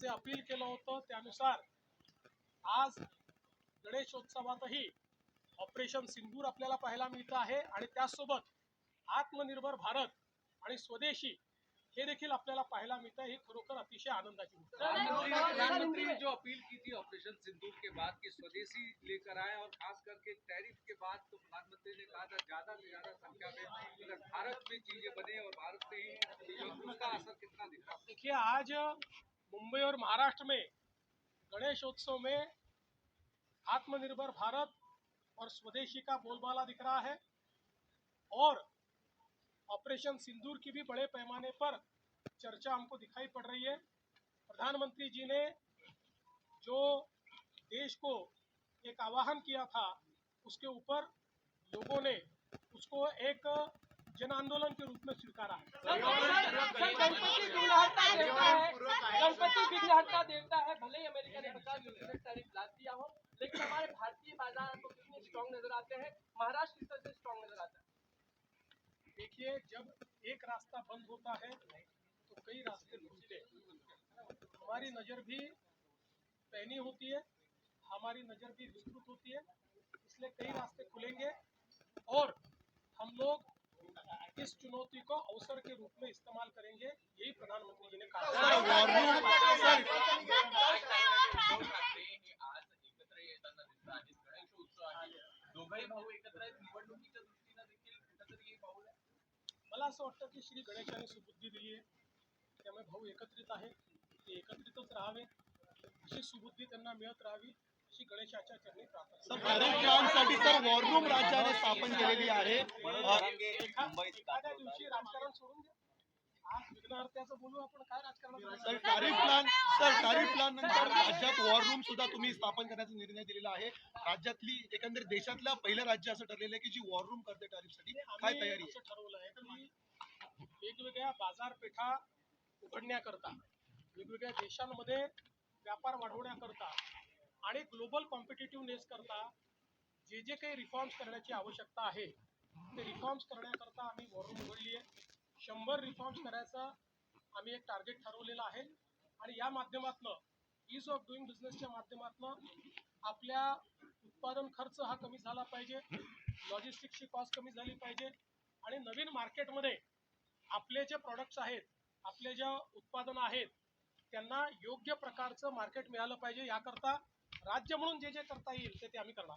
जे appeal केलं होतं त्यानुसार आज गणेशोत्सवातही ऑपरेशन सिंदूर आपल्याला पाहायला मिळतं आहे आणि त्याचसोबत आत्मनिर्भर भारत आणि स्वदेशी हे देखील आपल्याला पाहायला मिळतं ही खरोखर अतिशय आनंदाची गोष्ट प्रधानमंत्री प्रधानमंत्री ने जो अपील की थी ऑपरेशन सिंदूर के बाद कि स्वदेशी लेकर आए और खास करके टैरिफ के बाद तो प्रधानमंत्री ने कहा था ज़्यादा से ज़्यादा संख्या में अगर भारत में चीज़ें बने और भारत में ही तो उसका असर कितना दिखा? देखिए आज मुंबई और महाराष्ट्र में गणेशोत्सव में आत्मनिर्भर भारत और स्वदेशी का बोलबाला दिख रहा है और ऑपरेशन सिंदूर की भी बड़े पैमाने पर चर्चा हमको दिखाई पड़ रही है प्रधानमंत्री जी ने जो देश को एक आह्वान किया था उसके ऊपर लोगों ने उसको एक जन आंदोलन के रूप में स्वीकारा है गणपति विघ्नहर्ता देवता है, भले ही अमेरिका ने पचास प्रतिशत टैरिफ लाद दिया हो, लेकिन हमारे भारतीय बाज़ार को कितने स्ट्रॉन्ग नज़र आते हैं, महाराष्ट्र किस तरह से स्ट्रॉन्ग नज़र आता है। देखिए, जब एक रास्ता बंद होता है तो कई रास्ते खुलते हैं। हमारी नज़र भी पैनी होती है, हमारी नज़र भी विस्तृत होती है, इसलिए कई रास्ते खुलेंगे, और हम लोग इस चुनौती को अवसर के रूप में इस्तेमाल करेंगे यही प्रधानमंत्री जी ने कहा उद्धव ठाकरे हे आज एकत्र येताना दिसतात आणि गणेशोत्सव आहे दोघंही भाऊ एकत्र आहेत निवडणुकीच्या दृष्टीनं देखील कुठंतरी हे पाऊल आहे मला असं वाटतं की श्री गणेशाने सुबुद्धी दिली आहे त्यामुळे भाऊ एकत्रित आहे ते एकत्रितच राहावे अशी सुबुद्धी त्यांना मिळत राहावी अशी गणेशाच्या चरणी प्रार्थना सर टॅरिफ सर वॉर राज्याने स्थापन केलेली आहे sir tariff plan sir tariff plan नंतर राज्यात वॉर रूम सुद्धा तुम्ही स्थापन करण्याचा निर्णय दिलेला आहे. राज्यातली देशातलं पहिलं राज्य असं ठरलेलं आहे की जी वॉर रूम करते टॅरिफसाठी काय तयारी आहे? असं ठरवलं आहे की वेगवेगळ्या बाजारपेठा उघडण्याकरता वेगवेगळ्या देशांमध्ये व्यापार वाढवण्याकरता आणि ग्लोबल कॉम्पिटेटिव्हनेस करता जे जे काही रिफॉर्म्स करण्याची आवश्यकता आहे ते रिफॉर्म्स करण्याकरता आम्ही वॉरूम उघडली आहे. शंभर रिफॉर्म्स करायचा आम्ही एक टार्गेट ठरवलेलं आहे. आणि या माध्यमातनं ईज ऑफ डुईंग बिझनेसच्या माध्यमातनं आपल्या उत्पादन खर्च हा कमी झाला पाहिजे. लॉजिस्टिकची कॉस्ट कमी झाली पाहिजे. आणि नवीन मार्केटमध्ये आपले जे प्रॉडक्ट्स आहेत आपले ज्या उत्पादनं आहेत त्यांना योग्य प्रकारचं मार्केट मिळालं पाहिजे. याकरता राज्य म्हणून जे जे करता येईल ते ते आम्ही करणार.